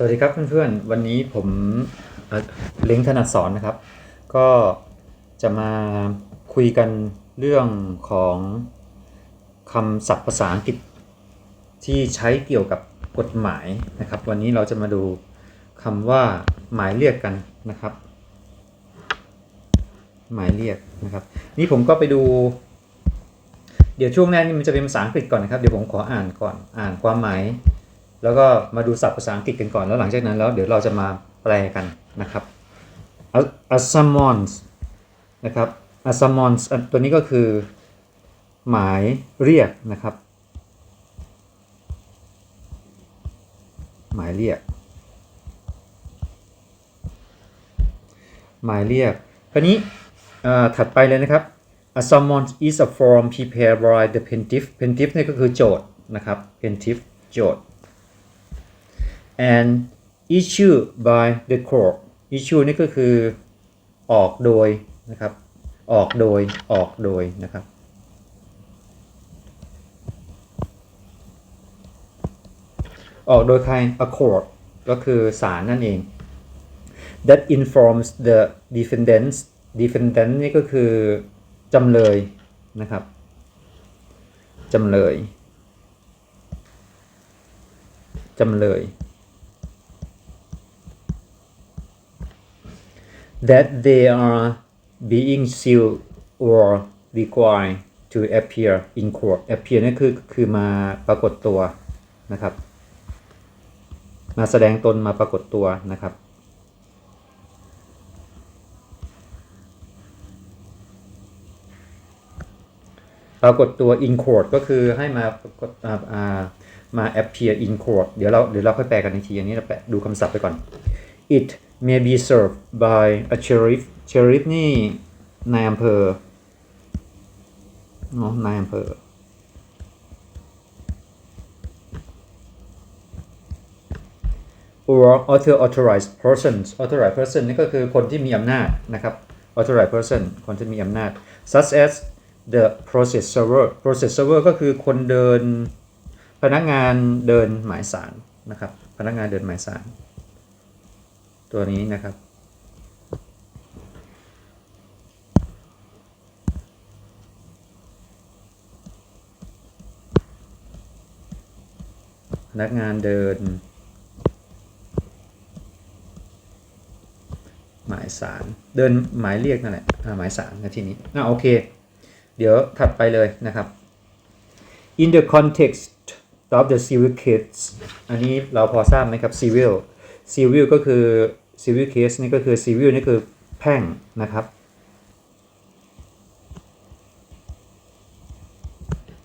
สวัสดีครับเพื่อนๆ วันนี้ผมเล้งถนัดสอนนะครับ ก็จะมาคุยกันเรื่องของคำศัพท์ภาษาอังกฤษที่ใช้เกี่ยวกับกฎหมายนะครับ วันนี้เราจะมาดูคำว่าหมายเรียกกันนะครับ หมายเรียกนะครับ นี่ผมก็ไปดู เดี๋ยวช่วงแรกนี่มันจะเป็นภาษาอังกฤษก่อนนะครับ เดี๋ยวผมขออ่านก่อนอ่านความหมาย แล้วก็มาดูศัพท์ภาษาอังกฤษกันก่อนแล้วหลังจากนั้นแล้วเดี๋ยวเราจะมาแปลกันนะครับ a- a summons นะครับ a summons ตัวนี้ก็คือ หมายเรียกนะครับ หมายเรียก หมายเรียกคราวนี้ถัดไปเลยนะครับ a summons is a form prepared by the plaintiff plaintiff เนี่ยก็คือโจทย์นะครับ plaintiff โจทย์ and issue by the court issue นี่ก็คือออกโดยนะครับ ออกโดย ออกโดยนะครับ ออกโดยใคร a court ก็คือศาลนั่นเอง that informs the defendants defendant นี่ก็คือจำเลยนะครับจำเลยจำเลย that they are being sued or required to appear in court appear นี่นคือคือมาปรากฏตัวนะครับ มาแสดงตนมาปรากฏตัวนะครับ ปรากฏตัว in court ก็คือให้มาปรากฏมา appear in court เดี๋ยวเราเดี๋ยวเราค่อยแปลกันอีกทีอันนี้เราแปลดูคำศัพท์ไปก่อน it may be served by a sheriff sheriff นี่นายอำเภอเนาะนายอำเภอ or author authorized persons authorized person นี่ก็คือคนที่มีอำนาจนะครับ authorized person คนที่มีอำนาจ such as the process server process server ก็คือคนเดินพนักงานเดินหมายสารนะครับ พนักงานเดินหมายสาร ตัวนี้นะครับ พนักงานเดิน หมายสารเดินหมายเรียกนั่นแหละหมายสารนะทีนี้อ่าโอเค เดี๋ยวถัดไปเลยนะครับ in the context of the civil case อันนี้เราพอทราบไหมครับ civil civil ก็คือ civil case นี่ก็คือ civil นี่คือแพ่งนะครับ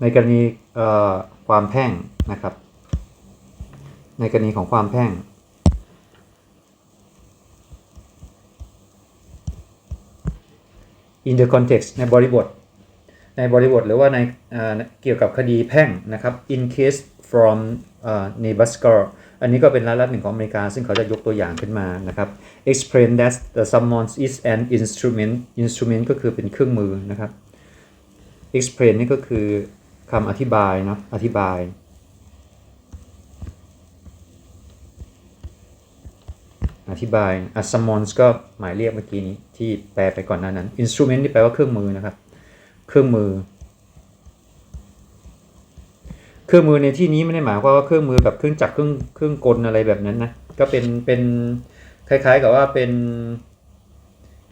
ในกรณีเอ่อความแพ่งนะครับ ในกรณีของความแพ่ง in the context ในบริบท ในบริบทหรือว่าในเอ่อเกี่ยวกับคดีแพ่งนะครับ in case from เอ่อ Nebraska อันนี้ก็เป็นรัฐรัฐหนึ่งของอเมริกา ซึ่งเขาจะยกตัวอย่างขึ้นมานะครับ explain that the summons is an instrument instrument ก็คือเป็นเครื่องมือนะครับ explain นี่ก็คือคำอธิบายนะอธิบาย อธิบาย a summons ก็หมายเรียกเมื่อกี้นี้ที่แปลไปก่อนหน้านั้น instrument ที่แปลว่าเครื่องมือนะครับ เครื่องมือ เครื่องมือในที่นี้ไม่ได้หมายความว่าเครื่องมือแบบเครื่องจักรเครื่องเครื่องกลอะไรแบบนั้นนะก็เป็นเป็นคล้าย ๆ กับว่าเป็น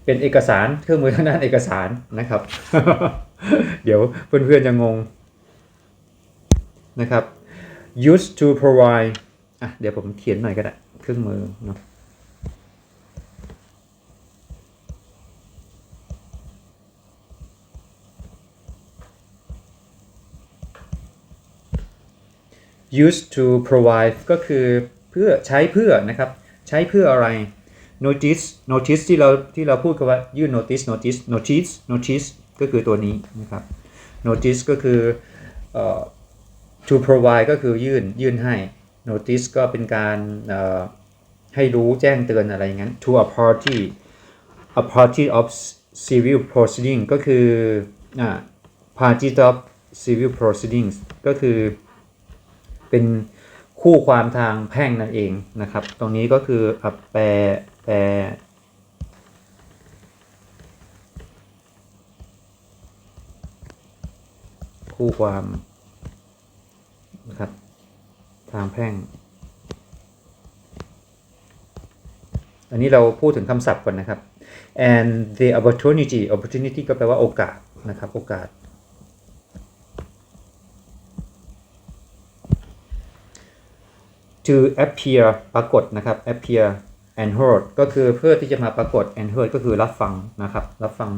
เป็นเอกสารเครื่องมือทางด้านเอกสารนะครับ เดี๋ยวเพื่อนๆจะงงนะครับ used to provide อะเดี๋ยวผมเขียนหน่อยก็ได้ เครื่องมือเนาะ used to provide ก็คือเพื่อใช้เพื่อนะครับ ใช้เพื่ออะไร notice notice ที่เราที่เราพูดกันว่า ยื่น notice notice notice notice ก็คือตัวนี้นะครับ notice ก็คืออ to provide ก็คือยื่นยื่นให้ notice ก็เป็นการให้รู้แจ้งเตือนอะไรอย่างนั้น to a party a party of civil proceeding ก็คืออ่า party of civil proceedings ก็คือ เป็นคู่ความทางแพ่งนั่นเองนะครับ ตรงนี้ก็คืออะแปลแปลคู่ความนะครับทางแพ่ง อันนี้เราพูดถึงคำศัพท์ก่อนนะครับ and the opportunity opportunity ก็แปลว่าโอกาสนะครับโอกาส to appear ปรากฏนะครับ appear and heard ก็คือเพื่อที่จะมาปรากฏ and heard ก็คือรับฟังนะครับ รับฟัง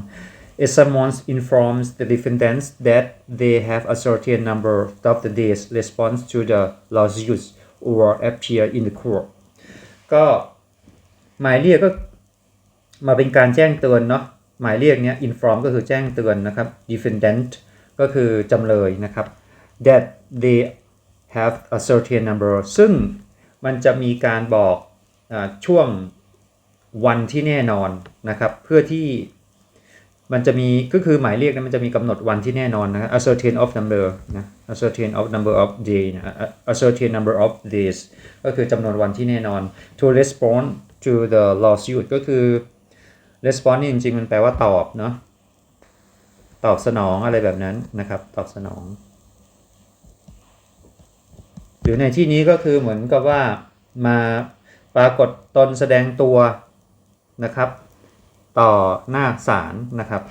if someone informs the defendants that they have a certain number of the days response to the lawsuits or appear in the court ก็หมายเรียกก็มาเป็นการแจ้งเตือนเนาะหมายเรียกเนี้ย inform ก็คือแจ้งเตือนนะครับ defendant ก็คือจำเลยนะครับ that they have a certain number ซึ่งมันจะมีการบอกอช่วงวันที่แน่นอนนะครับ เพื่อที่มันจะมีก็คือหมายเรียกนั้นมันจะมีกำหนดวันที่แน่นอนนะครับ a certain of number นะ ascertain of number of day นะ a- a certain number of days ก็คือจำนวนวันที่แน่นอน to respond to the lawsuit ก็คือ response นี่จริงๆ มันแปลว่าตอบเนาะตอบสนองอะไรแบบนั้นนะครับ ตอบสนอง หรือในที่นี้ก็คือเหมือนกับว่ามาปรากฏตนแสดงตัวนะครับ ต่อหน้าศาลนะครับ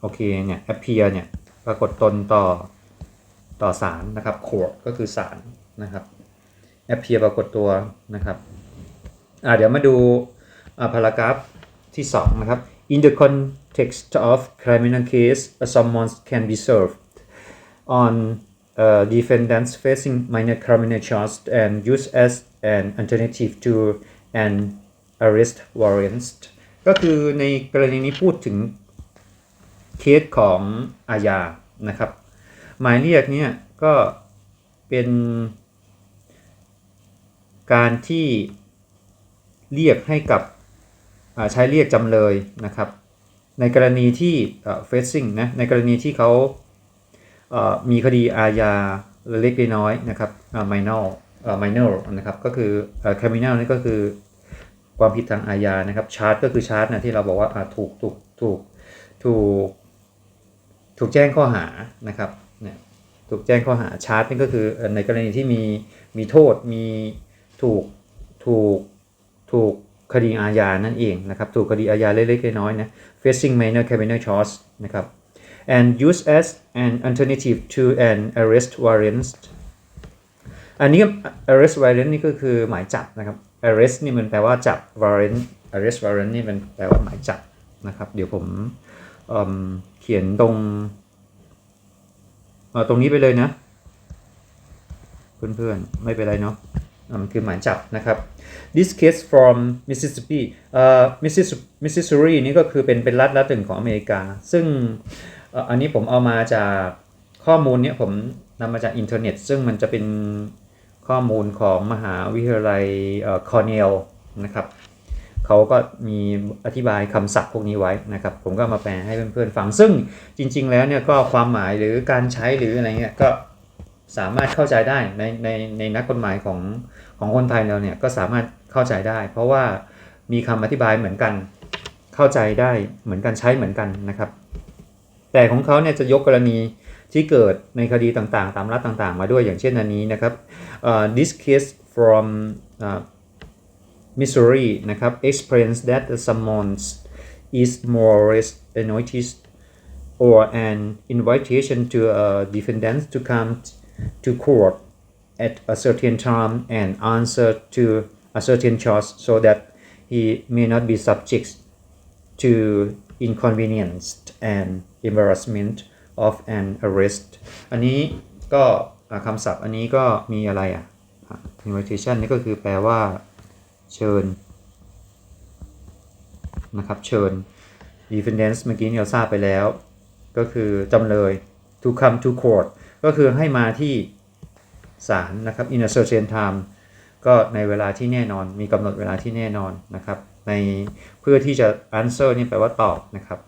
โอเคเนี่ย appear เนี่ยปรากฏตนต่อต่อศาลนะครับ court ก็คือศาลนะครับ appear ปรากฏตัวนะครับอ่าเดี๋ยวมาดูอ่าพารากราฟที่ 2 นะครับ in the context of criminal case a summons can be served on uh, defendants facing minor criminal charges and used as an alternative to an arrest warrant ก็คือในกรณีนี้พูดถึงเคสของอาญานะครับ หมายเรียกเนี่ยก็เป็นการที่เรียกให้กับอาใช้เรียกจำเลยนะครับ ในกรณีที่เอ่อ facing นะในกรณีที่เขา มีคดีอาญาเล็กน้อยนะครับ minor minor นะครับก็คือ criminal นี่ก็คือความผิดทางอาญานะครับ charge ก็คือ charge นะที่เราบอกว่าถูกถูกถูกถูกถูกแจ้งข้อหานะครับเนี่ยถูกแจ้งข้อหา charge นี่ก็คือเอ่อในกรณีที่มีมีโทษมีถูกถูกถูกคดีอาญานั่นเองนะครับ ถูกคดีอาญาเล็กๆน้อยๆนะ facing minor criminal charge นะครับ and used as an alternative to an arrest warrant อันนี้ arrest warrant นี่ก็คือหมายจับนะครับ arrest นี่มันแปลว่าจับ warrant arrest warrant นี่มันแปลว่าหมายจับนะครับ เดี๋ยวผมเมเขียนตรงตรงนี้ไปเลยนะ เพื่อนๆ ไม่เป็นไรเนาะมันคือหมายจับนะครับ this case from Mississippi เอ่อ Mississippi Mississippi นี่ก็คือเป็นเป็นรัฐรัฐหนึ่งของอเมริกา ซึ่ง อันนี้ผมเอามาจากข้อมูลเนี้ยผมนำมาจากอินเทอร์เน็ต ซึ่งมันจะเป็นข้อมูลของมหาวิทยาลัยคอร์เนลนะครับเขาก็มีอธิบายคำศัพท์พวกนี้ไว้นะครับ ผมก็มาแปลให้เพื่อนๆฟัง ซึ่งจริง ๆ แล้วเนี่ยก็ความหมายหรือการใช้หรืออะไรเงี้ยก็สามารถเข้าใจได้ในในในนักกฎหมายของของคนไทยเราเนี่ยก็สามารถเข้าใจได้ เพราะว่ามีคำอธิบายเหมือนกัน เข้าใจได้เหมือนกันใช้เหมือนกันนะครับ แต่ของเขาเนี่ยจะยกกรณีที่เกิดในคดีต่างๆ ตามรัฐต่างๆ มาด้วยอย่างเช่นอันนี้นะครับเอ่อ this case from อ่า Missouri นะครับ explains that the summons is more or less a notice or an invitation to a defendant to come to court at a certain time and answer to a certain charge so that he may not be subject to inconvenience and embarrassment of an arrest อันนี้ก็คำศัพท์อันนี้ก็มีอะไรอะอะ invitation นี่ก็คือแปลว่า เชิญนะครับเชิญ defendants เมื่อกี้เราทราบไปแล้ว ก็คือจำเลย to come to court ก็คือให้มาที่ศาลนะครับ in a certain time ก็ในเวลาที่แน่นอนมีกำหนดเวลาที่แน่นอนนะครับ ในเพื่อที่จะ answer นี่แปลว่าตอบนะครับ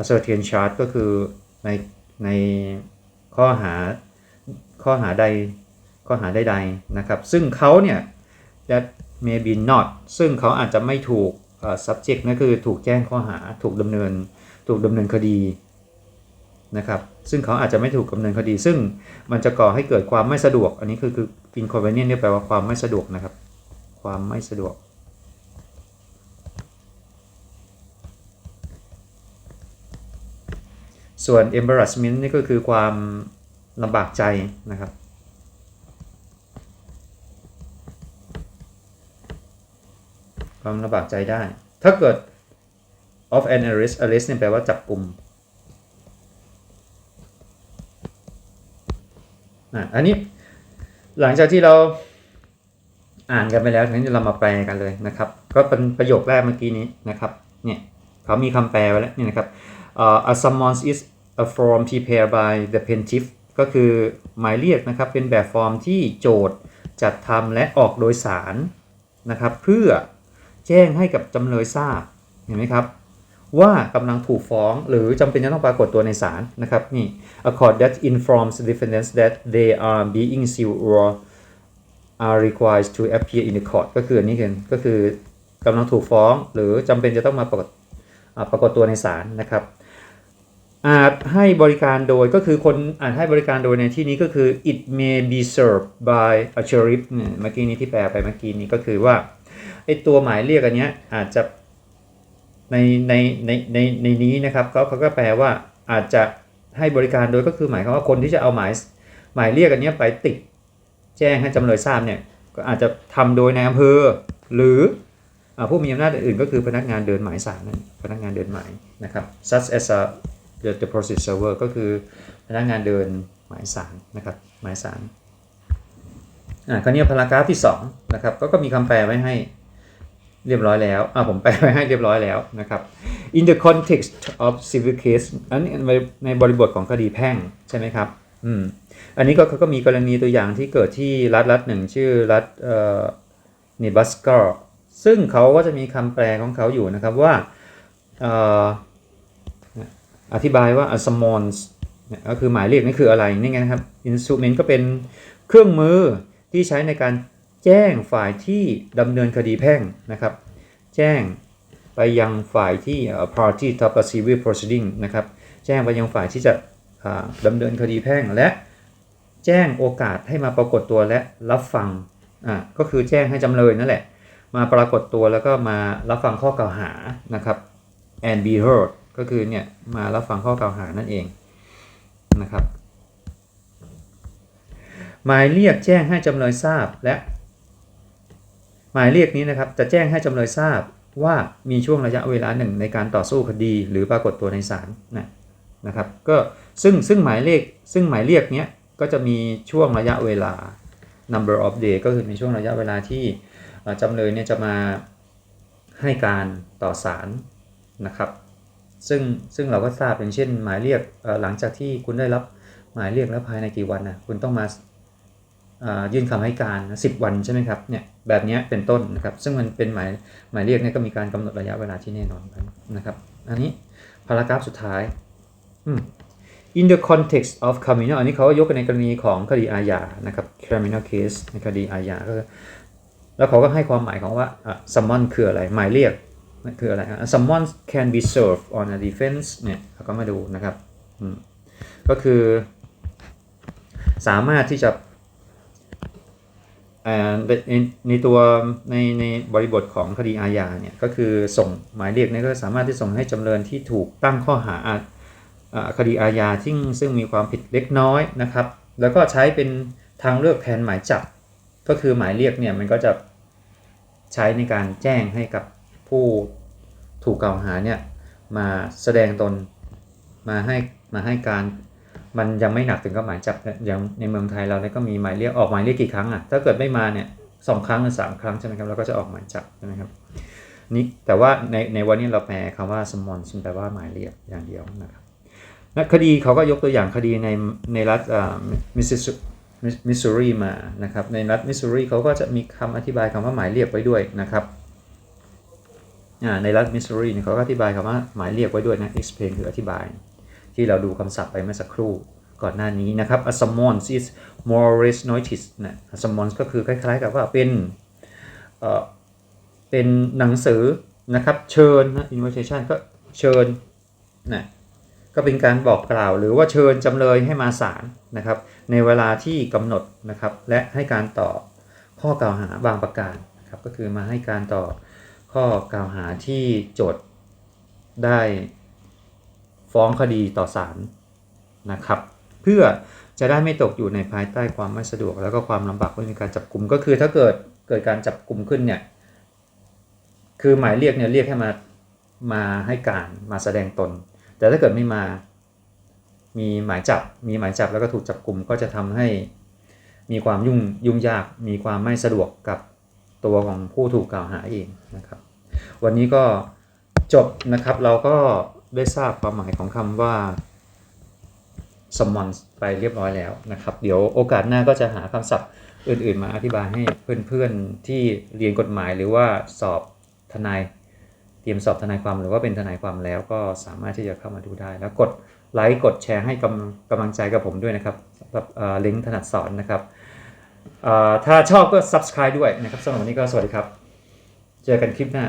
ascertain charge ก็คือในในข้อหาข้อหาใดข้อหาใดๆนะครับ ซึ่งเขาเนี่ย that may be not ซึ่งเขาอาจจะไม่ถูก subject นั่นคือถูกแจ้งข้อหาถูกดำเนินถูกดำเนินคดีนะครับซึ่งเขาอาจจะไม่ถูกดำเนินคดี ซึ่งมันจะก่อให้เกิดความไม่สะดวก อันนี้คือคือ inconvenient เนี่ยแปลว่าความไม่สะดวกนะครับ ความไม่สะดวก ส่วน embarrassment นี่ก็คือความลำบากใจนะครับ ความลำบากใจได้ ถ้าเกิด of an arrest arrest เนี่ยแปลว่าจับกลุ่มอะอันนี้หลังจากที่เราอ่านกันไปแล้วทีนี้เรามาแปลกันเลยนะครับ ก็เป็นประโยคแรกเมื่อกี้นี้นะครับ เนี่ยเขามีคำแปลไว้แล้วนี่นะครับ a summons is a form prepared by the plaintiff ก็คือหมายเรียกนะครับเป็นแบบฟอร์มที่โจทย์จัดทำและออกโดยสารนะครับเพื่อแจ้งให้กับจำเลยทราบเห็นไหมครับว่ากำลังถูกฟ้องหรือจำเป็นจะต้องปรากฏตัวในศาลนะครับนี่ a court that informs defendants that they are being sued or are required to appear in the court ก็คืออันนี้คือก็คือกำลังถูกฟ้องหรือจำเป็นจะต้องมาปรากฏปรากฏตัวในศาลนะครับ อาจให้บริการโดยก็คือคนอาจให้บริการโดยในที่นี้ก็คือ it may be served by a sheriff เนี่ยเมื่อกี้นี้ที่แปลไปเมื่อกี้นี้ก็คือว่าไอตัวหมายเรียกอันเนี้ยอาจจะในในในในในนี้นะครับเขาเขาก็แปลว่าอาจจะให้บริการโดยก็คือหมายความว่าคนที่จะเอาหมายหมายเรียกอันเนี้ยไปติด แจ้งให้จำเลยทราบเนี่ยก็อาจจะทำโดยในอำเภอหรืออผู้มีอำนาจอื่นก็คือพนักงานเดินหมายสารนั่นพนักงานเดินหมายนะครับ such as a the, the process server ก็คือพนักงานเดินหมายสารนะครับหมายสารอ่าคราวนี้พารากราฟที่2นะครับก็ก็มีคำแปลไว้ให้เรียบร้อยแล้วอ่าผมแปลไว้ให้เรียบร้อยแล้วนะครับ in the context of civil case อันนี้ในบริบทของคดีแพ่งใช่ไหมครับอืมอันนี้ก็เขาก็มีกรณีตัวอย่างที่เกิดที่รัฐรัฐหนึ่งชื่อรัฐเอ่อเนบัสกาซึ่งเขาก็จะมีคำแปลของเขาอยู่นะครับว่าเอ่อ อธิบายว่า a s m o n s ก็คือหมายเรียกนี่คืออะไรนี่ไงครับ instrument ก็เป็นเครื่องมือที่ใช้ในการแจ้งฝ่ายที่ดำเนินคดีแพ่งนะครับ แจ้งไปยังฝ่ายที่อ่อ party to a civil proceeding นะครับ แจ้งไปยังฝ่ายที่จะอ่าดำเนินคดีแพ่งและแจ้งโอกาสให้มาปรากฏตัวและรับฟังอ่าก็คือแจ้งให้จำเลยนั่นแหละ มาปรากฏตัวแล้วก็มารับฟังข้อกล่าวหานะครับ and be heard ก็คือเนี่ยมารับฟังข้อกล่าวหานั่นเองนะครับ หมายเรียกแจ้งให้จำเลยทราบและ หมายเรียกนี้นะครับจะแจ้งให้จำเลยทราบว่ามีช่วงระยะเวลาหนึ่งในการต่อสู้คดี หรือปรากฏตัวในศาลนะนะครับก็ซึ่งซึ่งหมายเลขซึ่งหมายเรียกเนี้ยก็จะมีช่วงระยะเวลา number of day ก็คือมีช่วงระยะเวลาที่จำเลยเนี่ยจะมาให้การต่อศาลนะครับ ซึ่งซึ่งเราก็ทราบอย่างเช่น หมายเรียกหลังจากที่คุณได้รับหมายเรียกแล้วภายในกี่วันนะคุณต้องมายื่นคำให้การสิบวันใช่ไหมครับเนี่ยแบบนี้เป็นต้นนะครับ ซึ่งมันเป็นหมายหมายเรียกเนี่ยก็มีการกำหนดระยะเวลาที่แน่นอนนะครับ อันนี้พารากราฟสุดท้าย in the context of criminal อันนี้เขายกในกรณีของคดีอาญานะครับ criminal case ในคดีอาญาก็แล้วเขาก็ให้ความหมายของว่า summon คืออะไร หมายเรียก นั่นคืออะไร someone can be served on a defense เนี่ยเราก็มาดูนะครับอืมก็คือสามารถที่จะอ่าในในตัวในในบริบทของคดีอาญาเนี่ยก็คือส่งหมายเรียกเนี่ยก็สามารถที่ส่งให้จำเลยที่ถูกตั้งข้อหาอ่าอ่าคดีอาญาที่ซึ่งมีความผิดเล็กน้อยนะครับ แล้วก็ใช้เป็นทางเลือกแทนหมายจับ ก็คือหมายเรียกเนี่ยมันก็จะใช้ในการแจ้งให้กับ ผู้ถูกกล่าวหาเนี่ยมาแสดงตนมาให้มาให้การมันยังไม่หนักถึงกับหมายจับนะอย่างในเมืองไทยเราเนี่ยก็มีหมายเรียกออกหมายเรียกกี่ครั้งอะถ้าเกิดไม่มาเนี่ยสองครั้งหรือสามครั้งใช่ไหมครับเราก็จะออกหมายจับใช่ไหมครับนี่แต่ว่าในในวันนี้เราแปลคำว่า summon ซึ่งแปลว่าหมายเรียกอย่างเดียวนะครับและคดีเขาก็ยกตัวอย่างคดีในในรัฐมิสซิมิสซูรีมานะครับในรัฐมิสซูรีเขาก็จะมีคำอธิบายคำว่าหมายเรียกไว้ด้วยนะครับ ในรัฐมิสซูรีเนี่ยเขาก็อธิบายคำว่าหมายเรียกไว้ด้วยนะ explain คืออธิบาย ที่เราดูคำศัพท์ไปเมื่อสักครู่ก่อนหน้านี้นะครับ a summons is more r e s notice นะ a summons ก็คือคล้ายๆกับว่าเป็นเอ่อเป็นหนังสือนะครับเชิญนะ invitation ก็เชิญนะก็เป็นการบอกกล่าวหรือว่าเชิญจำเลยให้มาศาลนะครับ ในเวลาที่กำหนดนะครับ และให้การต่อข้อกล่าวหาบางประการนะครับก็คือมาให้การต่อ ข้อกล่าวหาที่โจทย์ได้ฟ้องคดีต่อศาลนะครับ เพื่อจะได้ไม่ตกอยู่ในภายใต้ความไม่สะดวก แล้วก็ความลำบากในการจับกลุ่มก็คือถ้าเกิดเกิดการจับกลุ่มขึ้นเนี่ยคือหมายเรียกเนี่ยเรียกให้มามาให้การมาแสดงตน แต่ถ้าเกิดไม่มามีหมายจับ มีหมายจับแล้วก็ถูกจับกลุ่มก็จะทำให้มีความยุ่งยุ่งยาก มีความไม่สะดวกกับ ตัวของผู้ถูกกล่าวหาเองนะครับ วันนี้ก็จบนะครับเราก็ได้ทราบความหมายของคำว่า summons ไปเรียบร้อยแล้วนะครับ เดี๋ยวโอกาสหน้าก็จะหาคำศัพท์อื่นๆ มาอธิบายให้เพื่อนๆที่เรียนกฎหมายหรือว่าสอบทนายเตรียมสอบทนายความหรือว่าเป็นทนายความแล้วก็สามารถที่จะเข้ามาดูได้ แล้วกดไลค์กดแชร์ให้กำกำลังใจกับผมด้วยนะครับสำหรับลิงก์ถนัดสอนนะครับ ถ้าชอบก็ subscribe ด้วยนะครับสำหรับวันนี้ก็สวัสดีครับ เจอกันคลิปหน้า